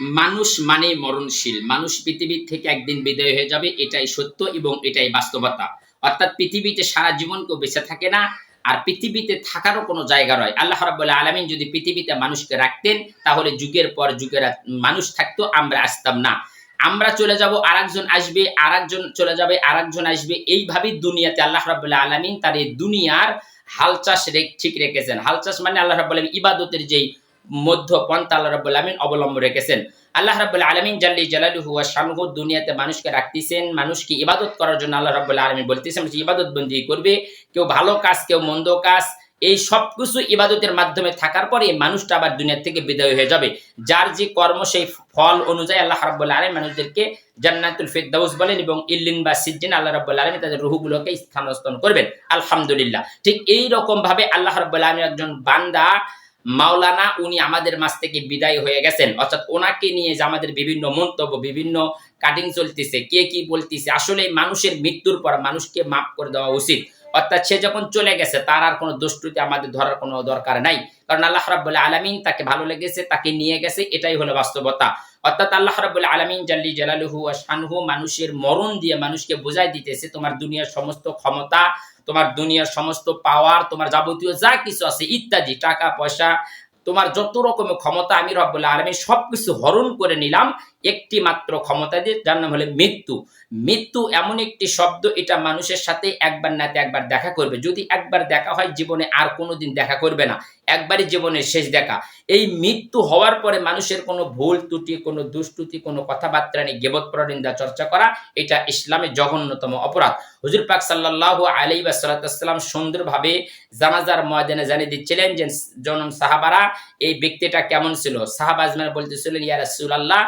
মানুষ মানে মরণশীল। মানুষ পৃথিবীর থেকে একদিন বিদায় হয়ে যাবে, এটাই সত্য এবং এটাই বাস্তবতা। অর্থাৎ পৃথিবীতে সারা জীবন কেউ বেঁচে থাকে না, আর পৃথিবীতে থাকারও কোনো জায়গা নয়। আল্লাহ রাবুল্লাহ আলমিন যদি পৃথিবীতে মানুষকে রাখতেন, তাহলে যুগের পর যুগের মানুষ থাকতো, আমরা আসতাম না। আমরা চলে যাব, আরেকজন আসবে, আরেকজন চলে যাবে, আরেকজন আসবে। এইভাবেই দুনিয়াতে আল্লাহ রাবুল্লাহ আলমিন তার এই দুনিয়ার হালচাষ ঠিক রেখেছেন। হালচাষ মানে আল্লাহ রাবুল্লাহ ইবাদতের যেই মধ্য পন্থা আল্লাহ রাবুল আলমিন অবলম্বন রেখেছেন। আল্লাহ রাবুল আলমিন জাল্লি জালালুহু ওয়া শানুহু দুনিয়াতে মানুষকে রাখতেছেন, মানুষকে ইবাদত করার জন্য আল্লাহ রাবুল আলমিন বলতেছেন ইবাদত বন্দি করবে, কেউ ভালো কাজ, কেউ মন্দ কাজ, এই সব কিছু ইবাদতের মাধ্যমে থাকার পরে মানুষটা আবার দুনিয়া থেকে বিদায় হয়ে যাবে। যার যে কর্ম, সেই ফল অনুযায়ী আল্লাহ রাব্বুল আলামিন মানুষদেরকে জান্নাতুল ফিরদাউস বলেন এবং ইল্লিন বা সিজ্জিন আল্লাহ রাব্বুল আলামিন তাদের রুহগুলোকে স্থানস্তন করবেন। আলহামদুলিল্লাহ। ঠিক এই রকম ভাবে আল্লাহ রাব্বুল আলামিন একজন বান্দা মাওলানা উনি আমাদের মাছ থেকে বিদায় হয়ে গেছেন। অর্থাৎ ওনাকে নিয়ে যে আমাদের বিভিন্ন মন্তব্য, বিভিন্ন কাটিং চলতেছে, কে কি বলতেছে আসলে মানুষের মৃত্যুর পর মানুষকে মাফ করে দেওয়া উচিত। অর্থাৎ সে যখন চলে গেছে, তার আর কোনো দুষ্টুতি আমাদের ধরার কোনো দরকার নাই। কারণ আল্লাহ রাব্বুল আলামিন তাকে ভালো লেগেছে, তাকে নিয়ে গেছে, এটাই হলো বাস্তবতা। অর্থাৎ আল্লাহ রাব্বুল আলামিন জাল্লি জালালুহু শানহু মানুষের মরণ দিয়ে মানুষকে বোঝাই দিতেছে, তোমার দুনিয়ার সমস্ত ক্ষমতা, তোমার দুনিয়ার সমস্ত পাওয়ার তোমার যাবতীয় যা কিছু আছে, ইত্যাদি, টাকা, পয়সা তোমার যত রকমের ক্ষমতা আমি রব রব্বুল আলমী সবকিছু হরণ করে নিলাম, একটি মাত্র ক্ষমতা দিয়ে, যার নাম হলে মৃত্যু। মৃত্যু এমন একটি শব্দ, এটা মানুষের সাথে একবার নাতে একবার দেখা করবে। যদি একবার দেখা হয়, জীবনে আর কোনোদিন দেখা করবে না। একবারই জীবনের শেষ দেখা। এই মৃত্যু হওয়ার পরে মানুষের কোনো ভুল ত্রুটি, কোনো দুষ্টুতি, কোনো কথাবার্তা নিয়ে গেবত পরনিন্দা চর্চা করা, এটা ইসলামের জঘন্যতম অপরাধ। হুজুর পাক সাল্লাহ আলাই বা সাল্লাতাম সুন্দরভাবে জানাজার ময়দানে জানিয়ে দিচ্ছিলেন যে, জনম সাহাবারা এই ব্যক্তিটা কেমন ছিল? সাহাবা আজমান বলতেছিলেন, ইয়া রাসূলুল্লাহ,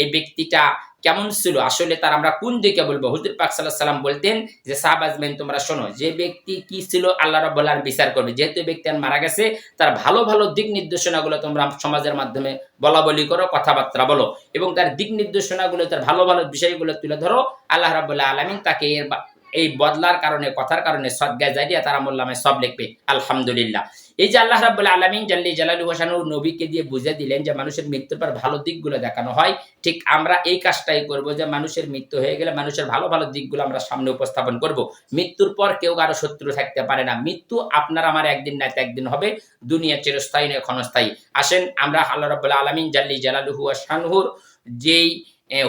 এই ব্যক্তিটা কেমন ছিল? আসলে তার আমরা কোন দিকে বলব? হুজুর পাক সাল্লাহ সাল্লাম বলতেন যে, সাহাব আজমেন তোমরা শোনো, যে ব্যক্তি কি ছিল, আল্লাহ আলামিন বিচার করবে। যেহেতু ব্যক্তি মারা গেছে, তার ভালো ভালো দিক নির্দেশনাগুলো তোমরা সমাজের মাধ্যমে বলা বলি করো, কথাবার্তা বলো এবং তার দিক নির্দেশনাগুলো, তার ভালো ভালো বিষয়গুলো তুলে ধরো। আল্লাহ রাব্বুল্লাহ আলামিন তাকে এর এই বদলার কারণে, কথার কারণে সদ্গায় জারিয়া তার আমল্লামে সব লিখবে। আলহামদুলিল্লাহ। এই যে আল্লাহ রাব্বুল আলামিন জাল্লি জালালু হাসানু নবীকে দিয়ে বুঝে দিলেন যে মানুষের মৃত্যুর পর ভালো দিকগুলো দেখানো হয়, ঠিক আমরা এই কাজটাই করব যে মানুষের মৃত্যু হয়ে গেলে মানুষের ভালো ভালো দিকগুলো আমরা সামনে উপস্থাপন করব। মৃত্যুর পর কেউ কারও শত্রু থাকতে পারে না। মৃত্যু আপনার আমার একদিন না একদিন হবে, দুনিয়া চিরস্থায়ী নয়, ক্ষণস্থায়ী। আসেন আমরা আল্লাহ রাব্বুল আলামিন জাল্লি জালালুহু শানহুর যেই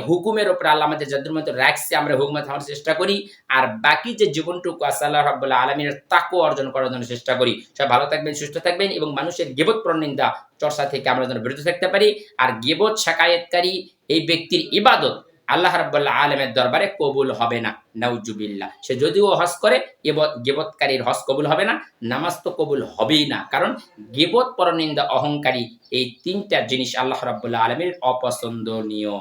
হুকুমের উপর আল্লাহ আমাদের যাদের মতো রাখছে, আমরা হুকুমে থামার চেষ্টা করি, আর বাকি যে জীবনটুকু আছে আল্লাহ রাব্বুল্লাহ আলমীর তাকও অর্জন করার জন্য চেষ্টা করি। সব ভালো থাকবেন, সুস্থ থাকবেন এবং মানুষের গেবত প্রনিন্দা চর্চা থেকে আমরা যেন বিরত থাকতে পারি। আর গেবত, শাকায়েতকারী এই ব্যক্তির ইবাদত আল্লাহ রাব্বুল্লাহ আলমের দরবারে কবুল হবে না। নাউজুবিল্লাহ। সে যদিও হজ করে, গেবত, গেবতকারীর হজ কবুল হবে না, নামাজ তো কবুল হবেই না। কারণ গেবত পরনিন্দা অহংকারী এই তিনটা জিনিস আল্লাহ রাব্বুল্লাহ আলমীর অপছন্দনীয়।